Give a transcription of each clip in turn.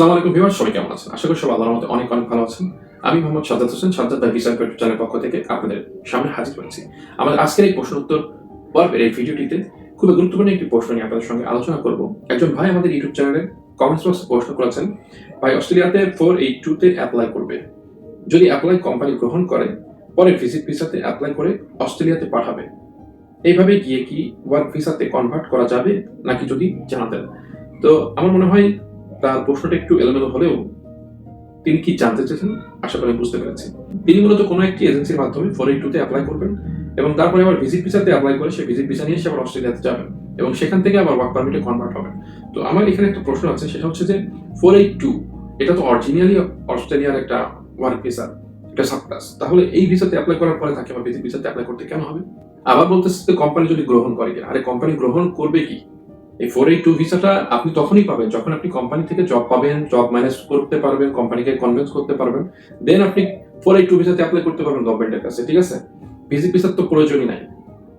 আসসালামু আলাইকুম ভিউয়ার সবাই কেমন আছেন? আশা করি সবাই আল্লাহর মধ্যে অনেক অনেক ভালো আছেন। আমি মোহাম্মদ সাজ্জাদ হোসেন, সাজ্জাদ ভাই ভিসা ইউটিউব চ্যানেলের পক্ষ থেকে আপনাদের সামনে হাজির হয়েছি। আমাদের আজকের এই প্রশ্ন উত্তর পর্বের এই ভিডিওটিতে খুবই গুরুত্বপূর্ণ একটি প্রশ্ন নিয়ে আপনাদের সঙ্গে আলোচনা করব। একজন ভাই আমাদের ইউটিউব চ্যানেলে কমেন্টস বক্সে প্রশ্ন করেছেন, ভাই, অস্ট্রেলিয়াতে ফোর এইট টুতে অ্যাপ্লাই করবে। যদি অ্যাপ্লাই কোম্পানি গ্রহণ করে, পরে ভিজিট ভিসাতে অ্যাপ্লাই করে অস্ট্রেলিয়াতে পাঠাবে। এইভাবে গিয়ে কি ওয়ার্ক ভিসাতে কনভার্ট করা যাবে নাকি যদি জানাতেন? তো আমার মনে হয় তার প্রশ্নটা একটু এলোমেলো হলেও তিনি কি জানতে চেয়েছেন, আশা করি বুঝতে পেরেছি। তিনি মূলত কোনো একটি এজেন্সির মাধ্যমে ফোর এইট টুতে অ্যাপ্লাই করবেন এবং তারপরে আবার ভিজিট ভিসাতে অ্যাপ্লাই করে সে ভিজিট ভিসা নিয়ে সে আবার অস্ট্রেলিয়াতে যাবেন এবং সেখান থেকে আবার ওয়ার্ক পারমিটে কনভার্ট হবেন। তো আমার এখানে একটা প্রশ্ন আছে, সেটা হচ্ছে যে ফোর এইট টু এটা তো অরিজিনালি অস্ট্রেলিয়ার একটা ওয়ার্ক ভিসা একটা সাবক্লাস তাহলে এই ভিসাতে অ্যাপ্লাই করার পরে তাকে আবার ভিজিট ভিসাতে অ্যাপ্লাই করতে কেন হবে? আবার বলতেছে কোম্পানি যদি গ্রহণ করে কিনা। আরে কোম্পানি গ্রহণ করবে কি? এই ফোর এইট টু ভিসাটা আপনি তখনই পাবেন যখন আপনি কোম্পানি থেকে জব পাবেন জব ম্যানেজ করতে পারবেন কোম্পানিকে কনভিন্স করতে পারবেন। দেন আপনি ফোর এইট টু ভিসাতে অ্যাপ্লাই করতে পারবেন গভর্নমেন্টের কাছে, ঠিক আছে? ভিজিট ভিসার তো প্রয়োজনই নাই।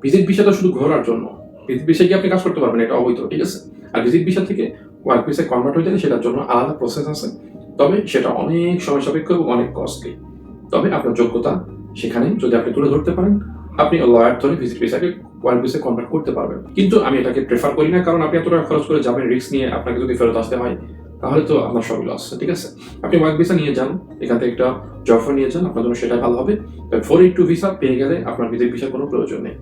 ভিজিট ভিসাটা শুধু ঘোরার জন্য। ভিজিট ভিসা গিয়ে আপনি কাজ করতে পারবেন, এটা অবৈধ, ঠিক আছে? আর ভিজিট ভিসা থেকে ওয়ার্ক ভিসায় কনভার্ট হয়ে গেলে সেটার জন্য আলাদা প্রসেস আছে। তবে সেটা অনেক সময় সাপেক্ষ এবং অনেক কস্টলি তবে আপনার যোগ্যতা সেখানে যদি আপনি তুলে ধরতে পারেন, আপনি লয়ার ধরে ভিজিট ভিসাকে ওয়ার্ক ভিসায় কনভার্ট করতে পারবেন। কিন্তু আমি এটাকে প্রেফার করি না, কারণ আপনি এত টাকা খরচ করে যাবেন রিস্ক নিয়ে আপনাকে যদি ফেরত আসতে হয়, তাহলে তো আপনার সবই লস ঠিক আছে? আপনি ওয়ার্ক ভিসা নিয়ে যান, এখান থেকে একটা জফার নিয়ে যান, আপনার জন্য সেটাই ভালো হবে। ফোর এইট টু ভিসা পেয়ে গেলে আপনার ভিজিট ভিসার কোনো প্রয়োজন নেই।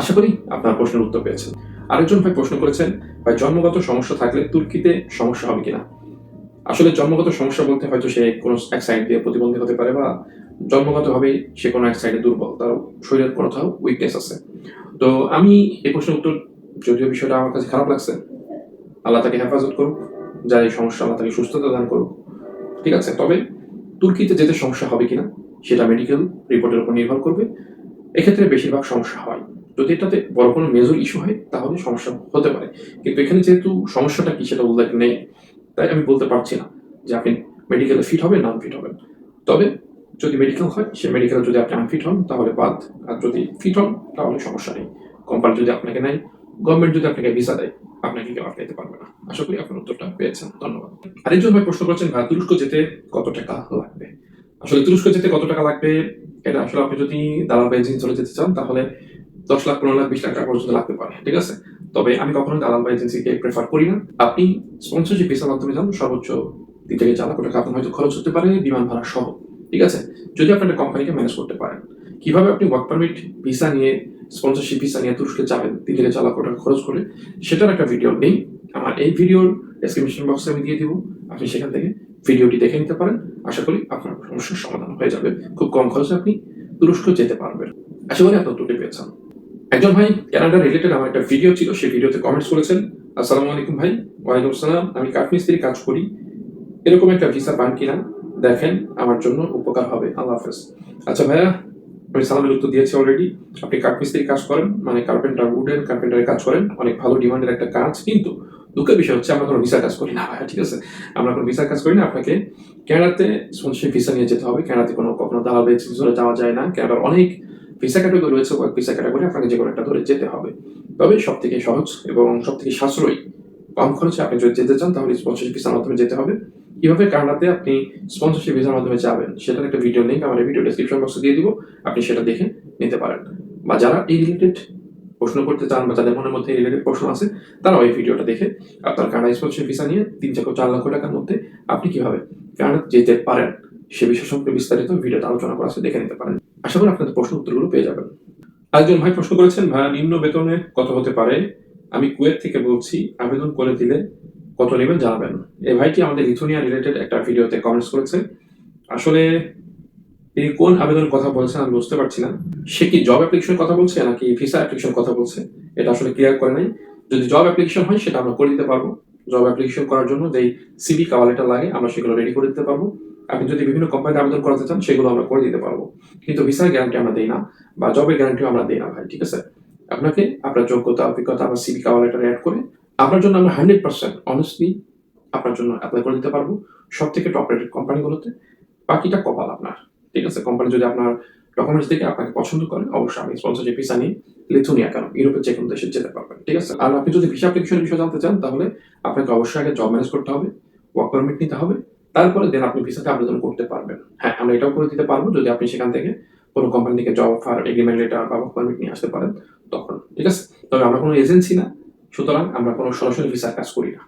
আশা করি আপনার প্রশ্নের উত্তর পেয়েছেন। আরেকজন ভাই প্রশ্ন করেছেন, ভাই, জন্মগত সমস্যা থাকলে তুর্কিতে সমস্যা হবে কিনা? আসলে জন্মগত সমস্যা বলতে হয়তো সে কোনো এক সাইড দিয়ে প্রতিবন্ধী হতে পারে বা জন্মগতভাবে সে কোনো এক সাইডে দুর্বল, তার শরীরের কোথাও উইকনেস আছে। তো আমি এই প্রশ্নের উত্তর যদিও বিষয়টা আমার কাছে খারাপ লাগছে, আল্লাহ তাকে হেফাজত করুক, যার এই সমস্যা আল্লাহ তাকে সুস্থতা দান করুক, ঠিক আছে? তবে তুর্কিতে যেতে সমস্যা হবে কিনা সেটা মেডিকেল রিপোর্টের উপর নির্ভর করবে। এক্ষেত্রে বেশিরভাগ সমস্যা হয়। যদি এটাতে বড় কোনো মেজর ইস্যু হয়, তাহলে সমস্যা হতে পারে। কিন্তু এখানে যেহেতু সমস্যাটা কি সেটা উল্লেখ নেই, তাই আমি বলতে পারছি না যে আপনি মেডিকেলে ফিট হবেন না ফিট হবেন। তবে যদি মেডিকেল হয়, সে মেডিকেল যদি আপনি আনফিট হন, তাহলে বাদ। আর যদি ফিট হন, তাহলে সমস্যা নেই। কোম্পানি যদি আপনাকে নেয় গভর্নমেন্ট যদি আপনাকে ভিসা দেয়, আপনাকে কেউ আটকাইতে পারবে না। আশা করি আপনার উত্তরটা পেয়েছেন। ধন্যবাদ। আরেকজন ভাই প্রশ্ন করেছেন, ভাই, তুরস্ক যেতে কত টাকা লাগবে? আসলে তুরস্ক যেতে কত টাকা লাগবে? এটা আসলে আপনি যদি দালাল বা এজেন্সি চলে যেতে চান, তাহলে দশ লাখ, পনেরো লাখ, বিশ লাখ টাকা পর্যন্ত লাগতে পারে, ঠিক আছে? তবে আমি কখনো দালাল বা এজেন্সিকে প্রেফার করি না। আপনি স্পন্সরশিপ ভিসার মাধ্যমে যান, সর্বোচ্চ তিন থেকে চার লাখ টাকা আপনার হয়তো খরচ হতে পারে, বিমান ভাড়া সহ। ঠিক আছে? যদি আপনি একটা কোম্পানিকে ম্যানেজ করতে পারেন, কীভাবে আপনি ওয়ার্ক পারমিট ভিসা নিয়ে স্পন্সরশিপ ভিসা নিয়ে তুরস্কে যাবেন, তিন থেকে চার লাখ টাকা খরচ করে, সেটার একটা ভিডিও নেই। আমার এই ভিডিওর ডেসক্রিপশন বক্সে আমি দিয়ে দিব। আপনি সেখান থেকে ভিডিওটি দেখে নিতে পারেন। আশা করি আপনার সমস্যার সমাধান হয়ে যাবে। খুব কম খরচে আপনি তুরস্ক যেতে পারবেন। আশা করি আপনার উত্তরটি পেয়েছেন। একজন ভাই ক্যানাডা রিলেটেড আমার একটা ভিডিও ছিল, সেই ভিডিওতে কমেন্টস করেছেন। আসসালামু আলাইকুম ভাই, ওয়ালাইকুম আসসালাম। আমি কাঠমিস্ত্রি কাজ করি। এরকম একটা ভিসা পান কিনা? দেখেন, আমার জন্য উপকার হবে। আল্লাহ হাফেজ। আচ্ছা ভাইয়া, আমি সালামের উত্তর দিয়েছি অলরেডি আপনি কাঠমিস্ত্রি কাজ করেন মানে কার্পেন্টার উডেন কার্পেন্টারের কাজ করেন, অনেক ভালো ডিমান্ডের একটা কাজ, কিন্তু দুঃখের বিষয় হচ্ছে আমরা কোনো ভিসা কাজ করি না ঠিক আছে? আমরা কোনো ভিসা কাজ করি না, আপনাকে ক্যানাডাতে স্পন্সরশিপ ভিসা নিয়ে যেতে হবে। ক্যানাডাতে কোনো কখনো দালাল ধরে যাওয়া যায় না। ক্যানাডার অনেক ভিসা ক্যাটাগরি রয়েছে ওয়ার্ক ভিসা ক্যাটাগরি আপনাকে যে কোনো একটা ধরে যেতে হবে। তবে সব থেকে সহজ এবং সব থেকে সাশ্রয়ী কম খরচে আপনি যদি যেতে চান, তাহলে স্পন্সরশিপ ভিসার মাধ্যমে যেতে হবে। কীভাবে কানাডাতে আপনি স্পন্সরশিপ ভিসার মাধ্যমে যাবেন, সেটার একটা ভিডিও লিঙ্ক আমার ভিডিও ডেসক্রিপশন বক্সে দিয়ে দিব। আপনি সেটা দেখে নিতে পারেন। বা যারা এই রিলেটেড প্রশ্ন করতে চান বা যাদের মনের মধ্যে রিলেটেড প্রশ্ন আছে তারা ওই ভিডিওটা দেখে আপনার কানাডা স্পন্সরশিপ ভিসা নিয়ে তিন থেকে চার লক্ষ টাকার মধ্যে আপনি কীভাবে কানাডা যেতে পারেন, সে বিষয় সম্পর্কে বিস্তারিত ভিডিওতে আলোচনা করা আছে, দেখে নিতে পারেন। আশা করি আপনাদের প্রশ্ন উত্তরগুলো পেয়ে যাবেন। একজন ভাই প্রশ্ন করেছেন ভাই নিম্ন বেতনে কত হতে পারে? আমি কুয়েত থেকে বলছি, আবেদন করে দিলে কত নেবেন জানাবেন। এই ভাইটি আমাদের লিথুনিয়া রিলেটেড একটা ভিডিওতে কমেন্টস করেছে। আসলে তিনি কোন আবেদনের কথা বলছেন আমি বুঝতে পারছি না। সে কি জব অ্যাপ্লিকেশন কথা বলছে নাকি ভিসা অ্যাপ্লিকেশন কথা বলছে? এটা আসলে ক্লিয়ার করে নাই। যদি জব অ্যাপ্লিকেশন হয় সেটা আমরা করে দিতে পারব। জব অ্যাপ্লিকেশন করার জন্য যেই সিবি কাওয়ালেটা লাগে, আমরা সেগুলো রেডি করে দিতে পারব। আপনি যদি বিভিন্ন কোম্পানিতে আবেদন করাতে চান, সেগুলো আমরা করে দিতে পারব। কিন্তু ভিসার গ্যারান্টি আমরা দিই না, বা জবের গ্যারান্টিও আমরা দিই না ভাই, ঠিক আছে? আপনাকে আপনার যোগ্যতা, অভিজ্ঞতা বা সিবি কাওয়ালেটার অ্যাড করে আপনার জন্য আমরা হান্ড্রেড পার্সেন্ট অনেস্টলি আপনার জন্য অ্যাপ্লাই করে দিতে পারব সব থেকে টপ রেটেড কোম্পানিগুলোতে বাকিটা কপাল আপনার, ঠিক আছে? কোম্পানি যদি আপনার ডকুমেন্টস দেখে আপনাকে পছন্দ করে, অবশ্যই আমি স্পন্সরশিপ ভিসা নিয়ে লিথুনিয়া কেন? ইউরোপের যে কোনো দেশে যেতে পারবেন, ঠিক আছে? আর আপনি যদি ভিসা অ্যাপ্লিকেশনের বিষয়ে জানতে চান, তাহলে আপনাকে অবশ্যই আগে জব ম্যানেজ করতে হবে ওয়ার্ক পারমিট নিতে হবে, তারপরে দেন আপনি ভিসাতে আবেদন করতে পারবেন। হ্যাঁ আমরা এটাও করে দিতে পারব, যদি আপনি সেখান থেকে কোনো কোম্পানি থেকে জব অফার এগ্রিমেন্ট লেটার বা ওয়ার্ক পারমিট নিয়ে আসতে পারেন, তখন, ঠিক আছে? তবে আমরা কোনো এজেন্সি না সুতরাং আমরা কোনো সরাসরি ভিসার কাজ করি না।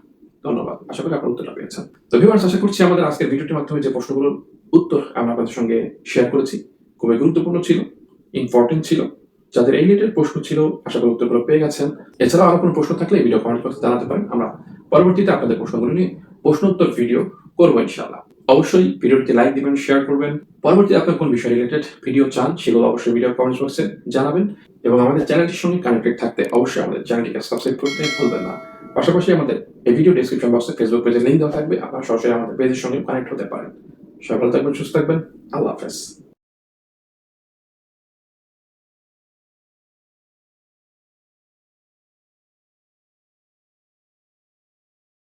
ধন্যবাদ। আশা করি আপনার উত্তরটা পেয়েছেন। তো ভিউয়ার্স আশা করছি আমাদের আজকের ভিডিওটির মাধ্যমে যে প্রশ্নগুলোর উত্তর আমরা আপনাদের সঙ্গে শেয়ার করেছি, খুবই গুরুত্বপূর্ণ ছিল ইম্পর্টেন্ট ছিল, যাদের এই রিলেটেড প্রশ্ন ছিল, আশা করি উত্তরগুলো পেয়ে গেছেন। এছাড়াও আরও কোনো প্রশ্ন থাকলে ভিডিও কমেন্ট বক্সে জানাতে পারেন। আমরা পরবর্তীতে আপনাদের প্রশ্নগুলো নিয়ে প্রশ্ন উত্তর ভিডিও করব ইনশাআল্লাহ। অবশ্যই ভিডিওটি লাইক দিবেন শেয়ার করবেন। পরবর্তী আপনার কোন বিষয় রিলেটেড ভিডিও চান, সেগুলো অবশ্যই ভিডিও কমেন্ট বক্সে জানাবেন এবং আমাদের চ্যানেলটির সঙ্গে কানেক্টেড থাকতে অবশ্যই আমাদের চ্যানেলটিকে সাবস্ক্রাইব করতে ভুলবেন না। পাশাপাশি আমাদের এই ভিডিও ডিসক্রিপশন বক্সে ফেসবুক পেজের লিঙ্ক দেওয়া থাকবে। আপনারা সরাসরি আমাদের পেজের সঙ্গে কানেক্ট হতে পারেন। সকাল থাকবেন, সুস্থ থাকবেন। আল্লাহ হাফেজ।